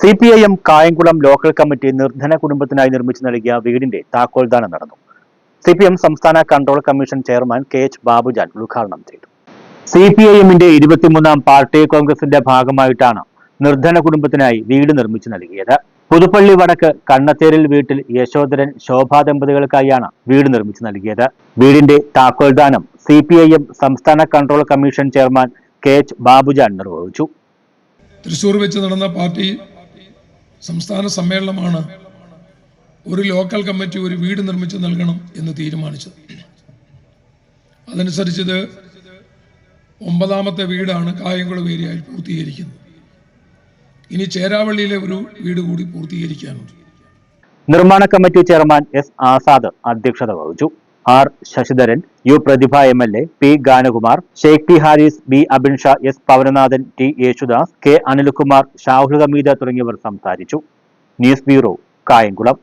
C P I M Kayamkulam local committee നിർധന കുടുംബത്തിനായി നിർമ്മിച്ചു നൽകിയ വീടിന്റെ താക്കോൽദാനം നടന്നു. സി പി എം സംസ്ഥാന control commission chairman K H Babujan ഉദ്ഘാടനം ചെയ്തു. സി പി ഐ എമ്മിന്റെ ഇരുപത്തിമൂന്നാം പാർട്ടി കോൺഗ്രസിന്റെ ഭാഗമായിട്ടാണ് നിർധന കുടുംബത്തിനായി വീട് നിർമ്മിച്ചു നൽകിയത്. പുതുപ്പള്ളി വടക്ക് കണ്ണത്തേരിൽ വീട്ടിൽ യശോധരൻ ശോഭാ ദമ്പതികൾക്കായാണ് വീട് നിർമ്മിച്ചു നൽകിയത്. വീടിന്റെ താക്കോൽദാനം സി പി ഐ എം സംസ്ഥാന control commission chairman K H Babujan നിർവഹിച്ചു. തൃശൂർ വെച്ച് നടന്ന പാർട്ടി സംസ്ഥാന സമ്മേളനമാണ് ഒരു ലോക്കൽ കമ്മിറ്റി ഒരു വീട് നിർമ്മിച്ച് നൽകണം എന്ന് തീരുമാനിച്ചത്. അതനുസരിച്ചത് ഒമ്പതാമത്തെ വീടാണ് കായംകുളം ഏരിയയിൽ പൂർത്തീകരിക്കുന്നത്. ഇനി ചേരാവള്ളിയിലെ ഒരു വീട് കൂടി പൂർത്തീകരിക്കാനുണ്ട്. നിർമ്മാണ കമ്മിറ്റി ചെയർമാൻ എസ് ആസാദ് അധ്യക്ഷത വഹിച്ചു. R Sasidharan U Prathibha M L A P Ganakumar Sheikh P Haris B Abinsha S Pavananathan T Yesudas K Anilkumar Shahul Hameeda തുടങ്ങിയവർ സംസാരിച്ചു. News bureau Kayamkulam.